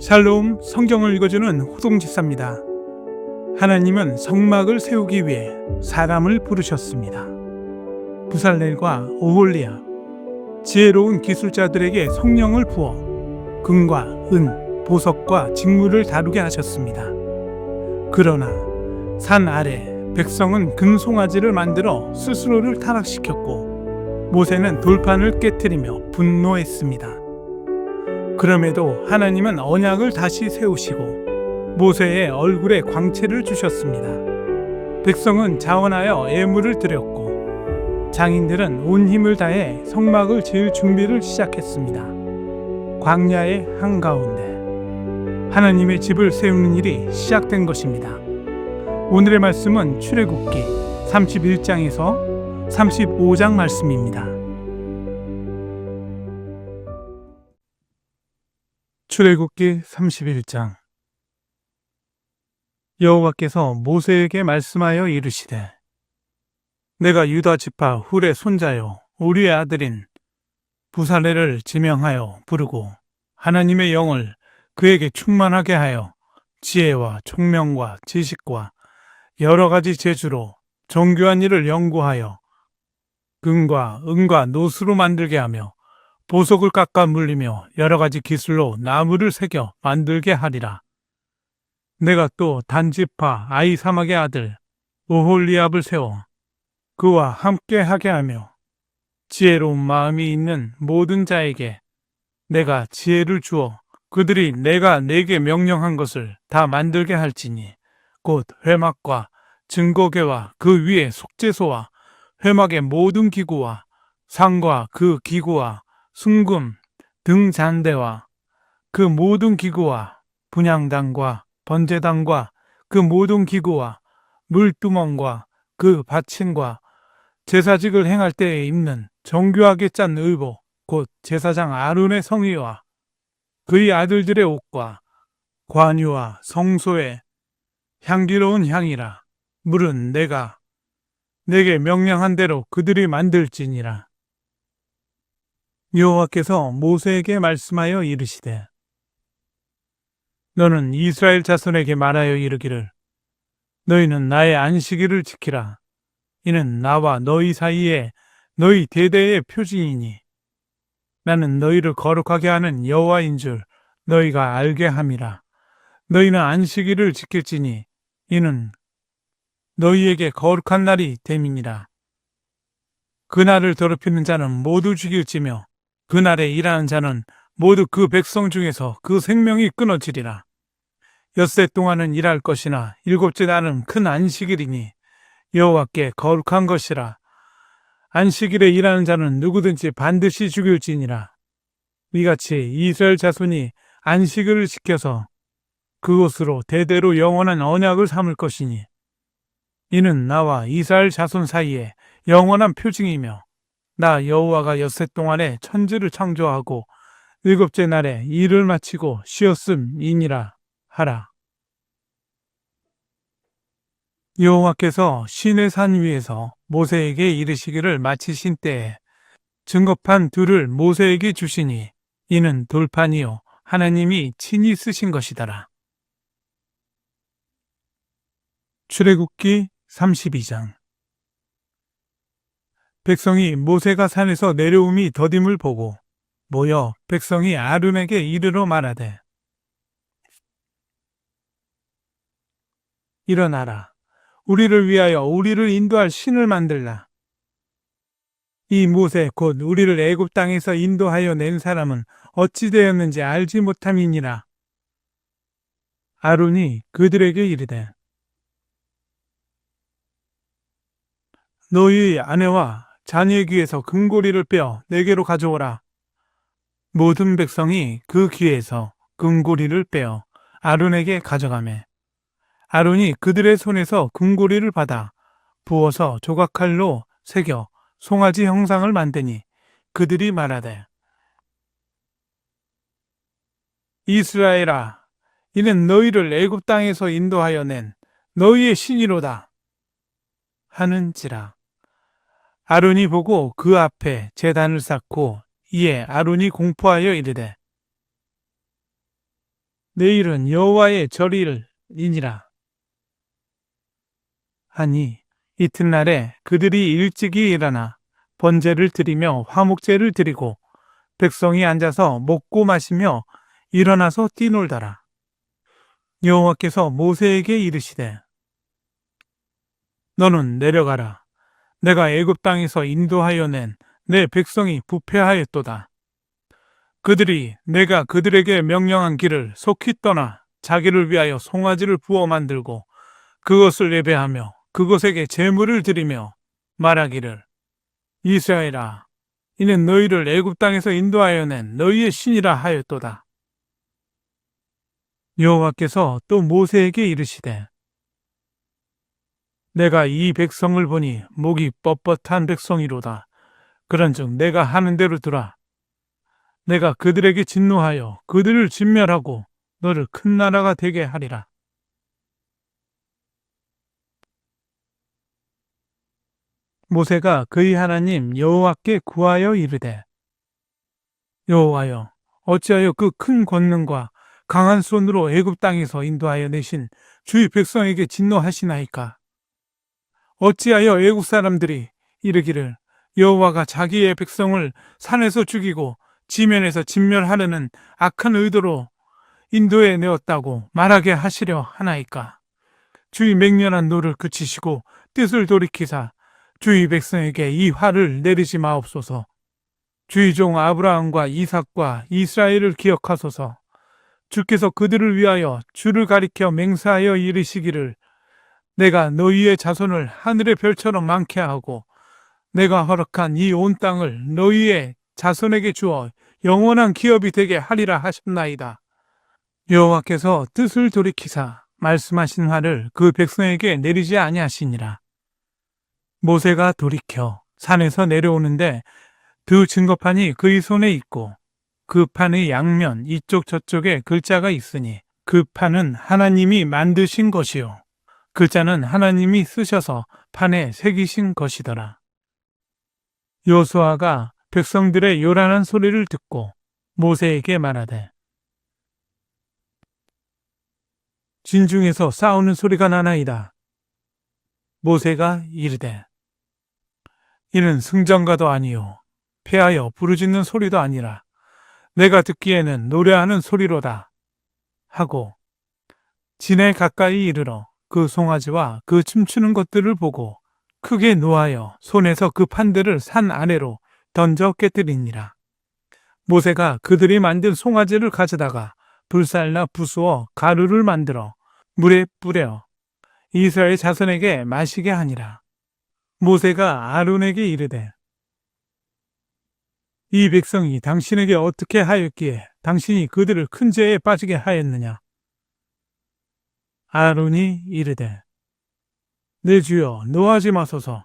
샬롬 성경을 읽어주는 호동 집사입니다. 하나님은 성막을 세우기 위해 사람을 부르셨습니다. 부살렐과 오홀리아 지혜로운 기술자들에게 성령을 부어 금과 은, 보석과 직물을 다루게 하셨습니다. 그러나 산 아래 백성은 금송아지를 만들어 스스로를 타락시켰고 모세는 돌판을 깨뜨리며 분노했습니다. 그럼에도 하나님은 언약을 다시 세우시고 모세의 얼굴에 광채를 주셨습니다. 백성은 자원하여 예물을 드렸고 장인들은 온 힘을 다해 성막을 지을 준비를 시작했습니다. 광야의 한가운데 하나님의 집을 세우는 일이 시작된 것입니다. 오늘의 말씀은 출애굽기 31장에서 35장 말씀입니다. 출애굽기 31장. 여호와께서 모세에게 말씀하여 이르시되 내가 유다 지파 훌의 손자요 우리의 아들인 부살레를 지명하여 부르고 하나님의 영을 그에게 충만하게 하여 지혜와 총명과 지식과 여러 가지 재주로 정교한 일을 연구하여 금과 은과 노수로 만들게 하며 보석을 깎아 물리며 여러 가지 기술로 나무를 새겨 만들게 하리라. 내가 또 단지파 아이 사막의 아들 오홀리압을 세워 그와 함께 하게 하며 지혜로운 마음이 있는 모든 자에게 내가 지혜를 주어 그들이 내가 내게 명령한 것을 다 만들게 할지니 곧 회막과 증거계와 그 위에 속죄소와 회막의 모든 기구와 상과 그 기구와 순금, 등 잔대와 그 모든 기구와 분양단과 번제단과 그 모든 기구와 물두멍과 그 받침과 제사직을 행할 때에 입는 정교하게 짠 의복, 곧 제사장 아론의 성의와 그의 아들들의 옷과 관유와 성소의 향기로운 향이라. 물은 내가 내게 명령한 대로 그들이 만들지니라. 여호와께서 모세에게 말씀하여 이르시되 너는 이스라엘 자손에게 말하여 이르기를 너희는 나의 안식일을 지키라. 이는 나와 너희 사이에 너희 대대의 표징이니 나는 너희를 거룩하게 하는 여호와인 줄 너희가 알게 함이라. 너희는 안식일을 지킬지니 이는 너희에게 거룩한 날이 됨이니라. 그 날을 더럽히는 자는 모두 죽일지며 그날에 일하는 자는 모두 그 백성 중에서 그 생명이 끊어지리라. 엿새 동안은 일할 것이나 일곱째 날은 큰 안식일이니 여호와께 거룩한 것이라. 안식일에 일하는 자는 누구든지 반드시 죽일지니라. 이같이 이스라엘 자손이 안식일을 지켜서 그곳으로 대대로 영원한 언약을 삼을 것이니 이는 나와 이스라엘 자손 사이에 영원한 표징이며 나 여호와가 엿새 동안에 천지를 창조하고 일곱째 날에 일을 마치고 쉬었음이니라 하라. 여호와께서 신의 산 위에서 모세에게 이르시기를 마치신 때에 증거판 둘을 모세에게 주시니 이는 돌판이요 하나님이 친히 쓰신 것이더라. 출애굽기 32장 백성이 모세가 산에서 내려옴이 더딤을 보고 모여 백성이 아론에게 이르러 말하되 일어나라. 우리를 위하여 우리를 인도할 신을 만들라. 이 모세 곧 우리를 애굽 땅에서 인도하여 낸 사람은 어찌 되었는지 알지 못함이니라. 아론이 그들에게 이르되 너희 아내와 자녀의 귀에서 금고리를 빼어 내게로 가져오라. 모든 백성이 그 귀에서 금고리를 빼어 아론에게 가져가매. 아론이 그들의 손에서 금고리를 받아 부어서 조각칼로 새겨 송아지 형상을 만드니 그들이 말하되 이스라엘아 이는 너희를 애굽 땅에서 인도하여 낸 너희의 신이로다 하는지라 아론이 보고 그 앞에 재단을 쌓고 이에 아론이 공포하여 이르되 내일은 여호와의 절일이니라. 하니 이튿날에 그들이 일찍이 일어나 번제를 드리며 화목제를 드리고 백성이 앉아서 먹고 마시며 일어나서 뛰놀더라. 여호와께서 모세에게 이르시되 너는 내려가라. 내가 애굽 땅에서 인도하여 낸 내 백성이 부패하였도다. 그들이 내가 그들에게 명령한 길을 속히 떠나 자기를 위하여 송아지를 부어 만들고 그것을 예배하며 그곳에게 제물을 드리며 말하기를 이스라엘아 이는 너희를 애굽 땅에서 인도하여 낸 너희의 신이라 하였도다. 여호와께서 또 모세에게 이르시되 내가 이 백성을 보니 목이 뻣뻣한 백성이로다. 그런즉 내가 하는 대로 두라. 내가 그들에게 진노하여 그들을 진멸하고 너를 큰 나라가 되게 하리라. 모세가 그의 하나님 여호와께 구하여 이르되 여호와여 어찌하여 그 큰 권능과 강한 손으로 애굽 땅에서 인도하여 내신 주의 백성에게 진노하시나이까 어찌하여 애국 사람들이 이르기를 여호와가 자기의 백성을 산에서 죽이고 지면에서 진멸하려는 악한 의도로 인도에 내었다고 말하게 하시려 하나이까? 주의 맹렬한 노를 그치시고 뜻을 돌이키사 주의 백성에게 이 화를 내리지 마옵소서. 주의 종 아브라함과 이삭과 이스라엘을 기억하소서. 주께서 그들을 위하여 주를 가리켜 맹세하여 이르시기를 내가 너희의 자손을 하늘의 별처럼 많게 하고 내가 허락한 이 온 땅을 너희의 자손에게 주어 영원한 기업이 되게 하리라 하셨나이다. 여호와께서 뜻을 돌이키사 말씀하신 화를 그 백성에게 내리지 아니하시니라. 모세가 돌이켜 산에서 내려오는데 두 증거판이 그의 손에 있고 그 판의 양면 이쪽 저쪽에 글자가 있으니 그 판은 하나님이 만드신 것이요 글자는 하나님이 쓰셔서 판에 새기신 것이더라. 요수아가 백성들의 요란한 소리를 듣고 모세에게 말하되 진중에서 싸우는 소리가 나나이다. 모세가 이르되 이는 승전가도 아니요 패하여 부르짖는 소리도 아니라 내가 듣기에는 노래하는 소리로다 하고 진에 가까이 이르러 그 송아지와 그 춤추는 것들을 보고 크게 노하여 손에서 그 판들을 산 아래로 던져 깨뜨리니라. 모세가 그들이 만든 송아지를 가져다가 불살라 부수어 가루를 만들어 물에 뿌려 이스라엘 자손에게 마시게 하니라. 모세가 아론에게 이르되 이 백성이 당신에게 어떻게 하였기에 당신이 그들을 큰 죄에 빠지게 하였느냐? 아론이 이르되 내 주여 노하지 마소서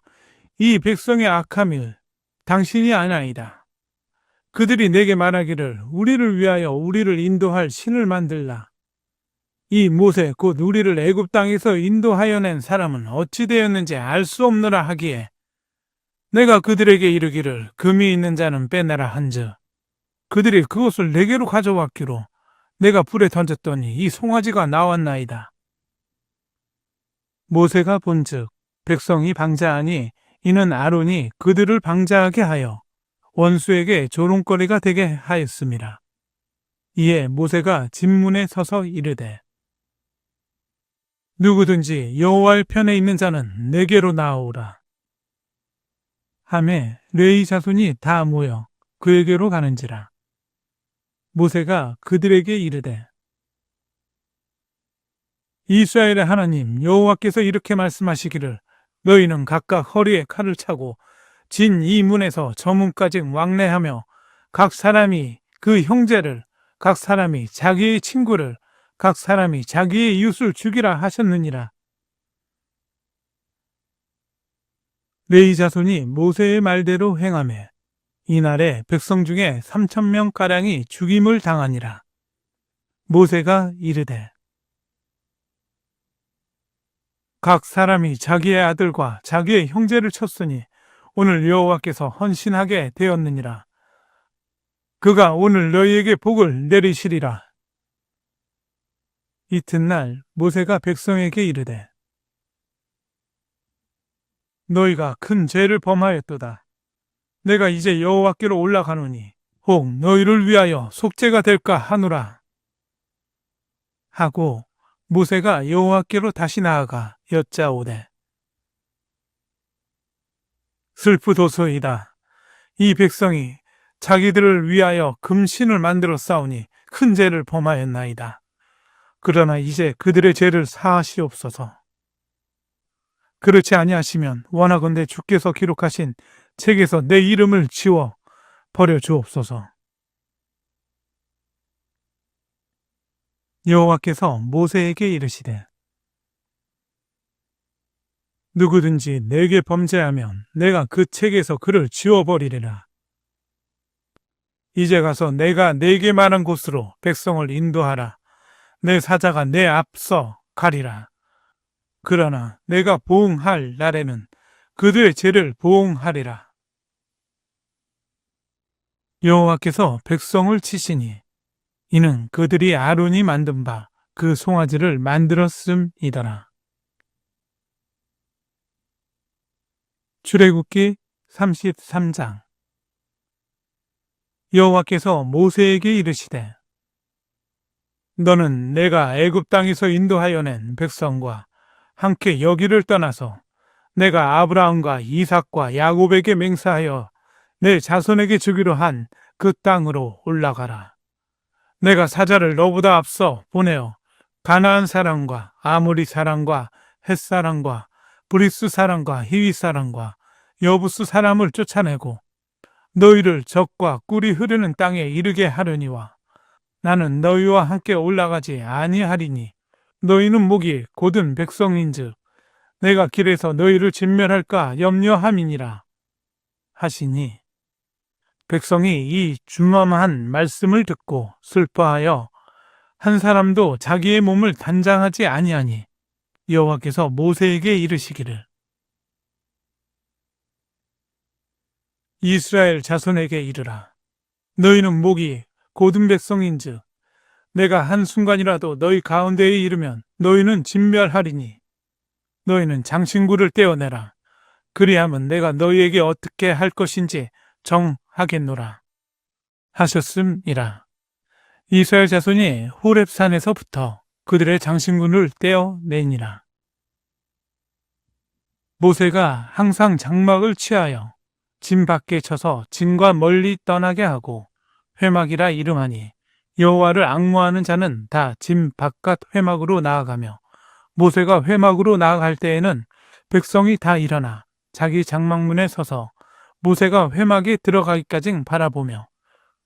이 백성의 악함을 당신이 아나이다. 그들이 내게 말하기를 우리를 위하여 우리를 인도할 신을 만들라. 이 모세 곧 우리를 애굽 땅에서 인도하여 낸 사람은 어찌 되었는지 알 수 없느라 하기에 내가 그들에게 이르기를 금이 있는 자는 빼내라 한즉 그들이 그것을 내게로 가져왔기로 내가 불에 던졌더니 이 송아지가 나왔나이다. 모세가 본즉 백성이 방자하니 이는 아론이 그들을 방자하게 하여 원수에게 조롱거리가 되게 하였습니다. 이에 모세가 진문에 서서 이르되 누구든지 여호와의 편에 있는 자는 내게로 나오라. 함에 레이 자손이 다 모여 그에게로 가는지라. 모세가 그들에게 이르되 이스라엘의 하나님 여호와께서 이렇게 말씀하시기를 너희는 각각 허리에 칼을 차고 진 이 문에서 저 문까지 왕래하며 각 사람이 그 형제를 각 사람이 자기의 친구를 각 사람이 자기의 이웃을 죽이라 하셨느니라. 레이 자손이 모세의 말대로 행하매 이날에 백성 중에 삼천 명 가량이 죽임을 당하니라. 모세가 이르되 각 사람이 자기의 아들과 자기의 형제를 쳤으니 오늘 여호와께서 헌신하게 되었느니라. 그가 오늘 너희에게 복을 내리시리라. 이튿날 모세가 백성에게 이르되 너희가 큰 죄를 범하였도다. 내가 이제 여호와께로 올라가노니 혹 너희를 위하여 속죄가 될까 하노라. 하고 모세가 여호와께로 다시 나아가 여짜오되 슬프도소이다. 이 백성이 자기들을 위하여 금신을 만들어 싸우니 큰 죄를 범하였나이다. 그러나 이제 그들의 죄를 사하시옵소서. 그렇지 아니하시면 원하건대 주께서 기록하신 책에서 내 이름을 지워 버려 주옵소서. 여호와께서 모세에게 이르시되 누구든지 내게 범죄하면 내가 그 책에서 그를 지워버리리라. 이제 가서 내가 내게 말한 곳으로 백성을 인도하라. 내 사자가 내 앞서 가리라. 그러나 내가 보응할 날에는 그들의 죄를 보응하리라. 여호와께서 백성을 치시니 이는 그들이 아론이 만든 바 그 송아지를 만들었음이더라. 출애굽기 33장 여호와께서 모세에게 이르시되 너는 내가 애굽 땅에서 인도하여 낸 백성과 함께 여기를 떠나서 내가 아브라함과 이삭과 야곱에게 맹세하여 내 자손에게 주기로 한 그 땅으로 올라가라. 내가 사자를 너보다 앞서 보내어 가나안 사람과 아모리 사람과 햇 사람과 브리스 사람과 히위 사람과 여부스 사람을 쫓아내고 너희를 적과 꿀이 흐르는 땅에 이르게 하려니와 나는 너희와 함께 올라가지 아니하리니 너희는 목이 곧은 백성인즉 내가 길에서 너희를 진멸할까 염려함이니라 하시니 백성이 이 중엄한 말씀을 듣고 슬퍼하여 한 사람도 자기의 몸을 단장하지 아니하니 여호와께서 모세에게 이르시기를. 이스라엘 자손에게 이르라. 너희는 목이 고든 백성인즉 내가 한 순간이라도 너희 가운데에 이르면 너희는 진멸하리니 너희는 장신구를 떼어내라. 그리하면 내가 너희에게 어떻게 할 것인지 정 하겠노라 하셨음이라. 이스라엘 자손이 호렙산에서부터 그들의 장신군을 떼어내니라. 모세가 항상 장막을 취하여 진 밖에 쳐서 진과 멀리 떠나게 하고 회막이라 이름하니 여호와를 악무하는 자는 다 진 바깥 회막으로 나아가며 모세가 회막으로 나아갈 때에는 백성이 다 일어나 자기 장막문에 서서 모세가 회막에 들어가기까지 바라보며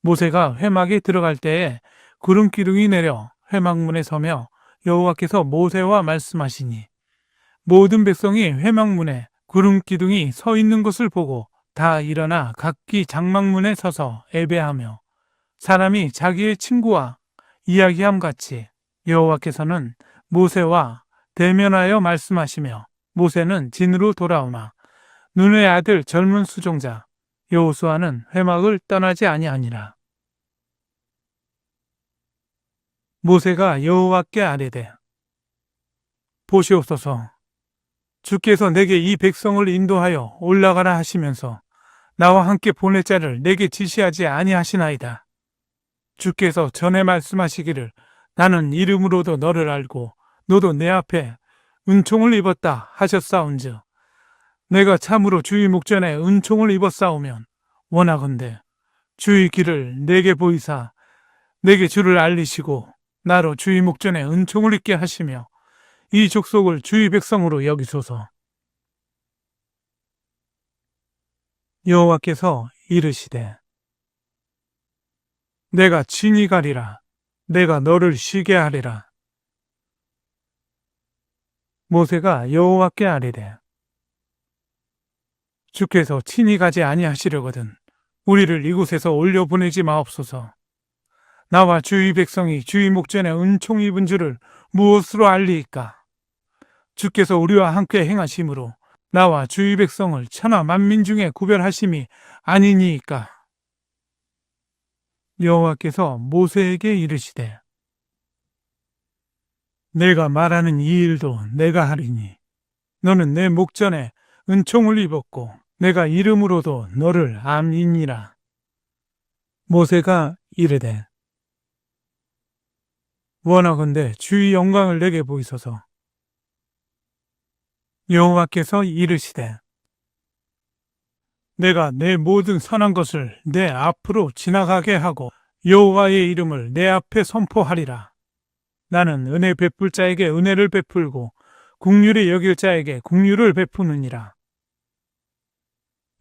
모세가 회막에 들어갈 때에 구름 기둥이 내려 회막문에 서며 여호와께서 모세와 말씀하시니 모든 백성이 회막문에 구름 기둥이 서 있는 것을 보고 다 일어나 각기 장막문에 서서 예배하며 사람이 자기의 친구와 이야기함 같이 여호와께서는 모세와 대면하여 말씀하시며 모세는 진으로 돌아오나 눈의 아들 젊은 수종자 여호수아는 회막을 떠나지 아니하니라. 모세가 여호와께 아뢰되 보시옵소서 주께서 내게 이 백성을 인도하여 올라가라 하시면서 나와 함께 보낼 자를 내게 지시하지 아니하시나이다. 주께서 전에 말씀하시기를 나는 이름으로도 너를 알고 너도 내 앞에 은총을 입었다 하셨사온즉 내가 참으로 주의 목전에 은총을 입었사오면 원하건대 주의 길을 내게 보이사 내게 주를 알리시고 나로 주의 목전에 은총을 입게 하시며 이 족속을 주의 백성으로 여기소서. 여호와께서 이르시되 내가 친히 가리라 내가 너를 쉬게 하리라 모세가 여호와께 아뢰되 주께서 친히 가지 아니하시려거든 우리를 이곳에서 올려 보내지 마옵소서 나와 주의 백성이 주의 목전에 은총 입은 줄을 무엇으로 알리이까 주께서 우리와 함께 행하심으로 나와 주의 백성을 천하 만민 중에 구별하심이 아니니이까. 여호와께서 모세에게 이르시되 내가 말하는 이 일도 내가 하리니 너는 내 목전에 은총을 입었고 내가 이름으로도 너를 암이니라. 모세가 이르되 원하건대 주의 영광을 내게 보이소서. 여호와께서 이르시되 내가 내 모든 선한 것을 내 앞으로 지나가게 하고 여호와의 이름을 내 앞에 선포하리라. 나는 은혜 베풀 자에게 은혜를 베풀고 국률이 여길 자에게 국률을 베푸느니라.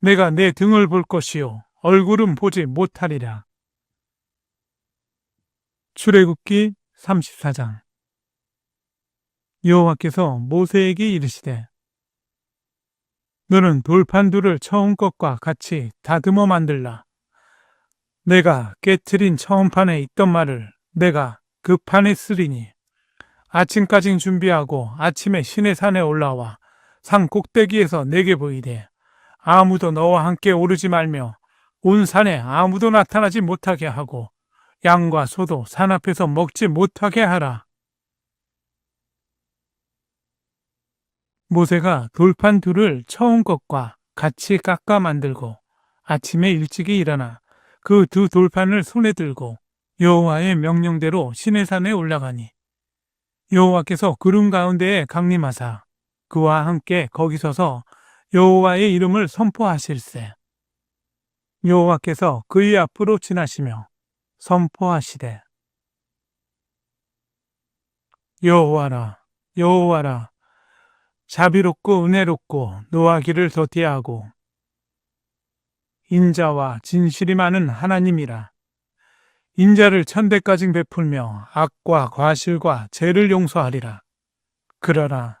내가 내 등을 볼 것이요 얼굴은 보지 못하리라. 출애굽기 34장 여호와께서 모세에게 이르시되 너는 돌판 둘을 처음 것과 같이 다듬어 만들라. 내가 깨트린 처음 판에 있던 말을 내가 그 판에 쓰리니 아침까지 준비하고 아침에 신의 산에 올라와 산 꼭대기에서 내게 보이되 아무도 너와 함께 오르지 말며 온 산에 아무도 나타나지 못하게 하고 양과 소도 산 앞에서 먹지 못하게 하라. 모세가 돌판 둘을 처음 것과 같이 깎아 만들고 아침에 일찍이 일어나 그 두 돌판을 손에 들고 여호와의 명령대로 시내산에 올라가니 여호와께서 구름 가운데에 강림하사 그와 함께 거기 서서 여호와의 이름을 선포하실세 여호와께서 그의 앞으로 지나시며 선포하시되 여호와라 여호와라 자비롭고 은혜롭고 노하기를 더디하고 인자와 진실이 많은 하나님이라. 인자를 천대까지 베풀며 악과 과실과 죄를 용서하리라. 그러나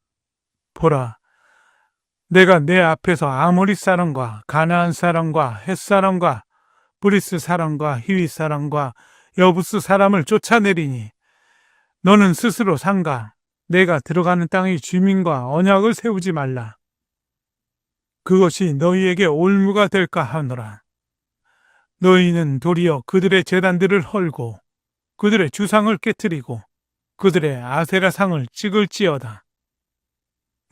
보라, 내가 내 앞에서 아모리 사람과 가나안 사람과 햇 사람과 브리스 사람과 히위 사람과 여부스 사람을 쫓아내리니 너는 스스로 상가 내가 들어가는 땅의 주민과 언약을 세우지 말라. 그것이 너희에게 올무가 될까 하노라. 너희는 도리어 그들의 재단들을 헐고 그들의 주상을 깨뜨리고 그들의 아세라상을 찍을지어다.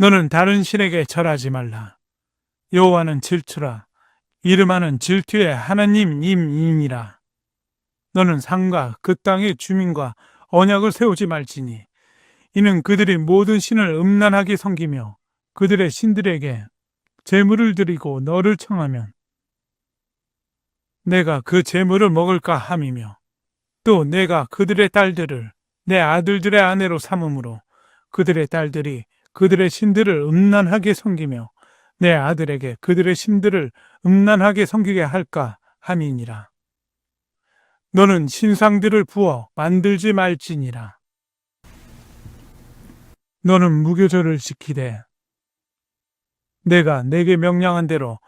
너는 다른 신에게 절하지 말라. 여호와는 질투라. 이름하는 질투의 하나님임이니라. 너는 상과 그 땅의 주민과 언약을 세우지 말지니 이는 그들이 모든 신을 음란하게 섬기며 그들의 신들에게 재물을 드리고 너를 청하면 내가 그 재물을 먹을까 함이며 또 내가 그들의 딸들을 내 아들들의 아내로 삼음으로 그들의 딸들이 그들의 신들을 음란하게 섬기며 내 아들에게 그들의 신들을 음란하게 섬기게 할까 함이니라. 너는 신상들을 부어 만들지 말지니라. 너는 무교절을 지키되 내가 내게 명령한 대로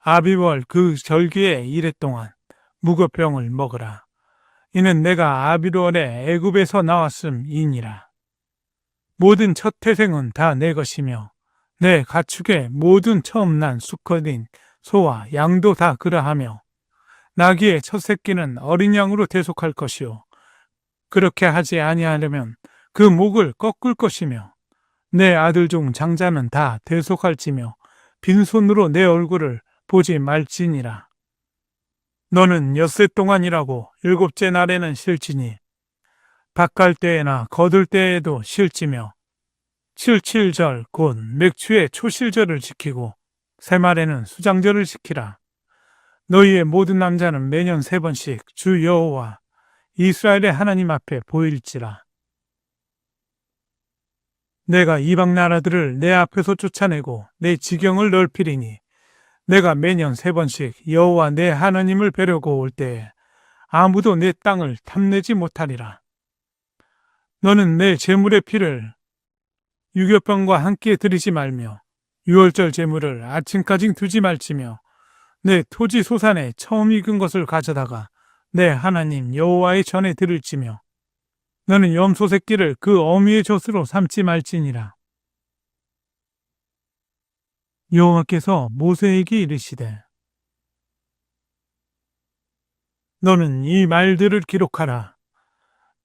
아비월 그 절기의 이래 동안 무교병을 먹으라. 이는 내가 아비월에 애굽에서 나왔음이니라. 모든 첫 태생은 다 내 것이며 내 가축의 모든 처음 난 수컷인 소와 양도 다 그러하며 나귀의 첫 새끼는 어린 양으로 대속할 것이요. 그렇게 하지 아니하려면 그 목을 꺾을 것이며 내 아들 중 장자는 다 대속할지며 빈손으로 내 얼굴을 보지 말지니라. 너는 엿새 동안이라고 일곱째 날에는 실지니 밭갈 때에나 거둘 때에도 실지며 칠칠절 곧 맥추의 초실절을 지키고 새말에는 수장절을 지키라. 너희의 모든 남자는 매년 세 번씩 주 여호와 이스라엘의 하나님 앞에 보일지라. 내가 이방 나라들을 내 앞에서 쫓아내고 내 지경을 넓히리니 내가 매년 세 번씩 여호와 내 하나님을 뵈려고 올 때에 아무도 내 땅을 탐내지 못하리라. 너는 내 재물의 피를 유교병과 함께 들이지 말며 유월절 재물을 아침까지 두지 말지며 내 토지 소산에 처음 익은 것을 가져다가 내 하나님 여호와의 전에 들을지며 너는 염소 새끼를 그 어미의 젖으로 삼지 말지니라. 여호와께서 모세에게 이르시되 너는 이 말들을 기록하라.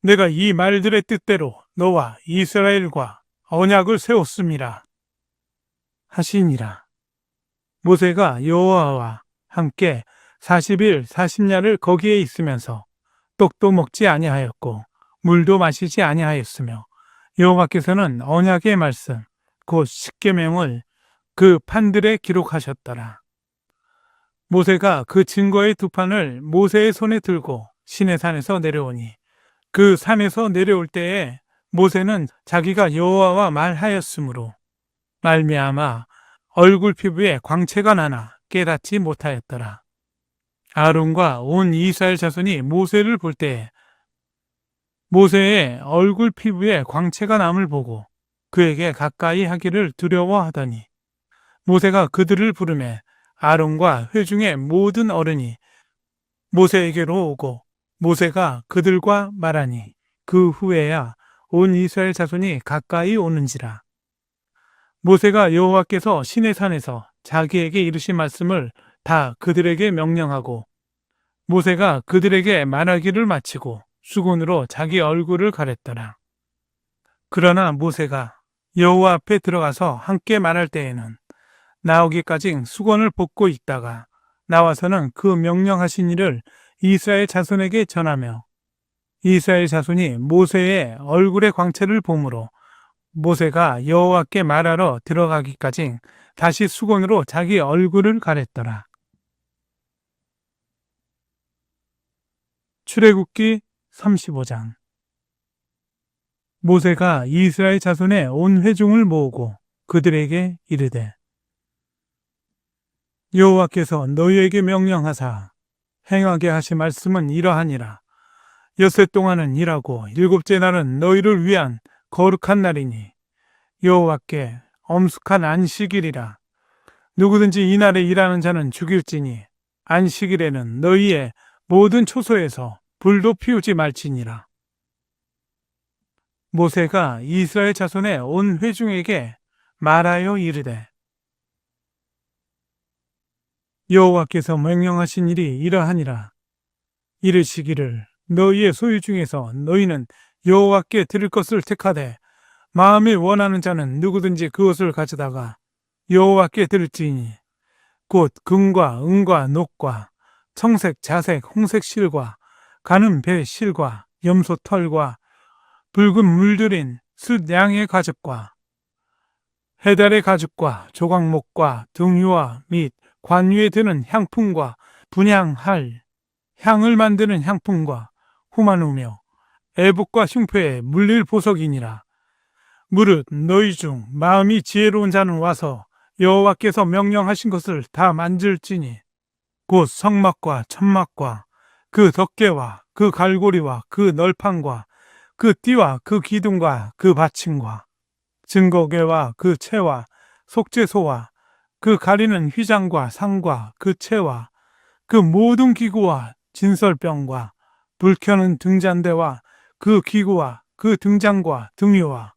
내가 이 말들의 뜻대로 너와 이스라엘과 언약을 세웠음이라. 하시니라. 모세가 여호와와 함께 40일 40야를 거기에 있으면서 떡도 먹지 아니하였고 물도 마시지 아니하였으며 여호와께서는 언약의 말씀 곧 십계명을 그 판들에 기록하셨더라. 모세가 그 증거의 두 판을 모세의 손에 들고 시내 산에서 내려오니 그 산에서 내려올 때에 모세는 자기가 여호와와 말하였으므로 말미암아 얼굴 피부에 광채가 나나 깨닫지 못하였더라. 아론과 온 이스라엘 자손이 모세를 볼 때에 모세의 얼굴 피부에 광채가 남을 보고 그에게 가까이 하기를 두려워하더니 모세가 그들을 부르매 아론과 회중의 모든 어른이 모세에게로 오고 모세가 그들과 말하니 그 후에야 온 이스라엘 자손이 가까이 오는지라. 모세가 여호와께서 시내 산에서 자기에게 이르신 말씀을 다 그들에게 명령하고 모세가 그들에게 말하기를 마치고 수건으로 자기 얼굴을 가렸더라. 그러나 모세가 여호와 앞에 들어가서 함께 말할 때에는 나오기까지 수건을 벗고 있다가 나와서는 그 명령하신 일을 이스라엘 자손에게 전하며 이스라엘 자손이 모세의 얼굴의 광채를 보므로 모세가 여호와께 말하러 들어가기까지 다시 수건으로 자기 얼굴을 가렸더라. 출애굽기 35장 모세가 이스라엘 자손의 온 회중을 모으고 그들에게 이르되 여호와께서 너희에게 명령하사 행하게 하신 말씀은 이러하니라. 엿새 동안은 일하고 일곱째 날은 너희를 위한 거룩한 날이니 여호와께 엄숙한 안식일이라. 누구든지 이날에 일하는 자는 죽일지니 안식일에는 너희의 모든 초소에서 불도 피우지 말지니라. 모세가 이스라엘 자손의 온 회중에게 말하여 이르되 여호와께서 명령하신 일이 이러하니라. 이르시기를 너희의 소유 중에서 너희는 여호와께 드릴 것을 택하되 마음이 원하는 자는 누구든지 그것을 가져다가 여호와께 드릴지니 곧 금과 은과 녹과 청색, 자색, 홍색 실과 가는 배 실과 염소 털과 붉은 물들인 숫 양의 가죽과 해달의 가죽과 조각목과 등유와 및 관유에 드는 향품과 분향할 향을 만드는 향품과 후마누며 애복과 흉표에 물릴 보석이니라. 무릇 너희 중 마음이 지혜로운 자는 와서 여호와께서 명령하신 것을 다 만질지니 곧 성막과 천막과 그 덮개와 그 갈고리와 그 널판과 그 띠와 그 기둥과 그 받침과 증거계와 그 채와 속죄소와 그 가리는 휘장과 상과 그 채와 그 모든 기구와 진설병과 불 켜는 등잔대와 그 기구와 그 등장과 등유와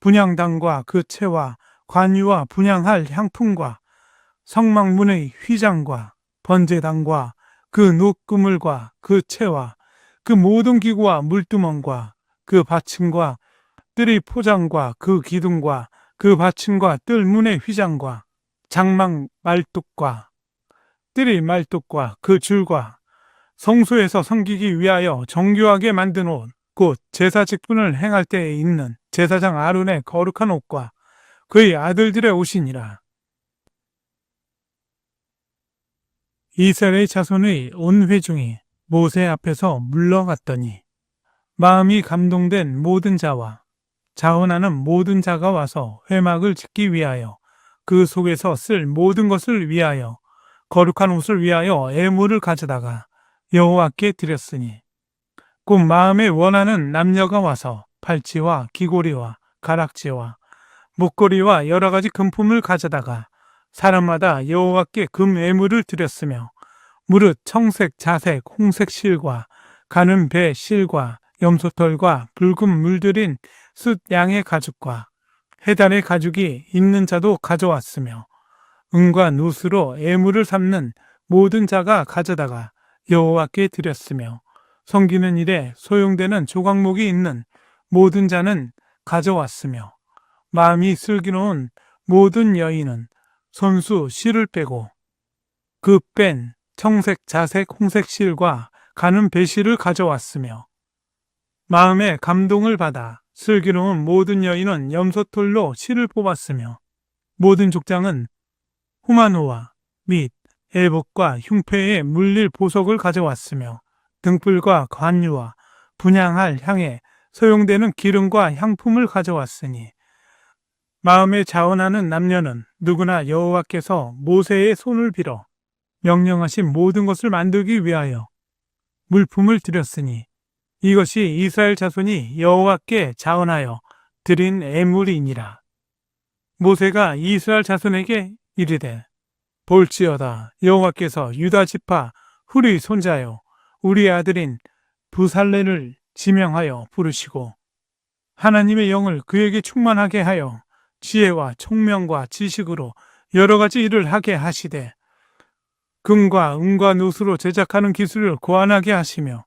분향단과 그 채와 관유와 분향할 향품과 성막문의 휘장과 번제단과 그 녹그물과 그 채와 그 모든 기구와 물두멍과 그 받침과 뜰의 포장과 그 기둥과 그 받침과 뜰 문의 휘장과 장막 말뚝과 뜰의 말뚝과 그 줄과 성소에서 섬기기 위하여 정교하게 만든 옷, 곧 제사 직분을 행할 때에 입는 제사장 아론의 거룩한 옷과 그의 아들들의 옷이니라. 이스라엘 자손의 온 회중이 모세 앞에서 물러갔더니 마음이 감동된 모든 자와 자원하는 모든 자가 와서 회막을 짓기 위하여 그 속에서 쓸 모든 것을 위하여 거룩한 옷을 위하여 애물을 가져다가 여호와께 드렸으니 곧 마음에 원하는 남녀가 와서 팔찌와 귀고리와 가락지와 목걸이와 여러 가지 금품을 가져다가 사람마다 여호와께 금 애물을 드렸으며 무릇 청색, 자색, 홍색 실과 가는 배 실과 염소털과 붉은 물들인 숫 양의 가죽과 해달의 가죽이 있는 자도 가져왔으며 은과 누수로 애물을 삼는 모든 자가 가져다가 여호와께 드렸으며 섬기는 일에 소용되는 조각목이 있는 모든 자는 가져왔으며 마음이 슬기로운 모든 여인은 손수 실을 빼고 그 뺀 청색, 자색, 홍색 실과 가는 배실을 가져왔으며 마음에 감동을 받아 슬기로운 모든 여인은 염소털로 실을 뽑았으며 모든 족장은 후마노와 및 애복과 흉패에 물릴 보석을 가져왔으며 등불과 관유와 분향할 향에 소용되는 기름과 향품을 가져왔으니 마음에 자원하는 남녀는 누구나 여호와께서 모세의 손을 빌어 명령하신 모든 것을 만들기 위하여 물품을 드렸으니 이것이 이스라엘 자손이 여호와께 자원하여 드린 애물이니라. 모세가 이스라엘 자손에게 이르되 볼지어다 여호와께서 유다 지파 후리 손자요 우리 아들인 부살레를 지명하여 부르시고 하나님의 영을 그에게 충만하게 하여 지혜와 총명과 지식으로 여러 가지 일을 하게 하시되 금과 은과 누수로 제작하는 기술을 고안하게 하시며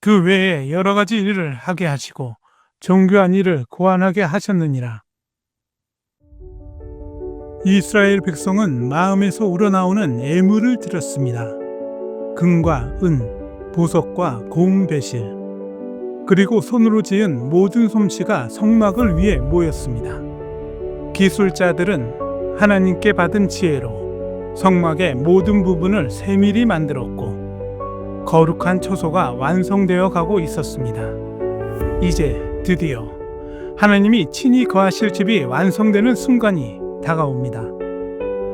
그 외에 여러 가지 일을 하게 하시고 정교한 일을 고안하게 하셨느니라. 이스라엘 백성은 마음에서 우러나오는 애물을 드렸습니다. 금과 은, 보석과 고운 배실, 그리고 손으로 지은 모든 솜씨가 성막을 위해 모였습니다. 기술자들은 하나님께 받은 지혜로 성막의 모든 부분을 세밀히 만들었고 거룩한 처소가 완성되어 가고 있었습니다. 이제 드디어 하나님이 친히 거하실 집이 완성되는 순간이 다가옵니다.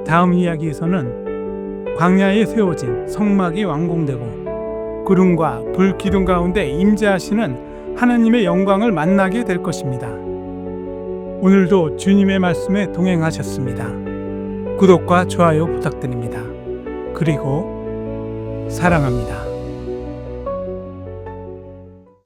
다음 이야기에서는 광야에 세워진 성막이 완공되고 구름과 불 기둥 가운데 임재하시는 하나님의 영광을 만나게 될 것입니다. 오늘도 주님의 말씀에 동행하셨습니다. 구독과 좋아요 부탁드립니다. 그리고 사랑합니다.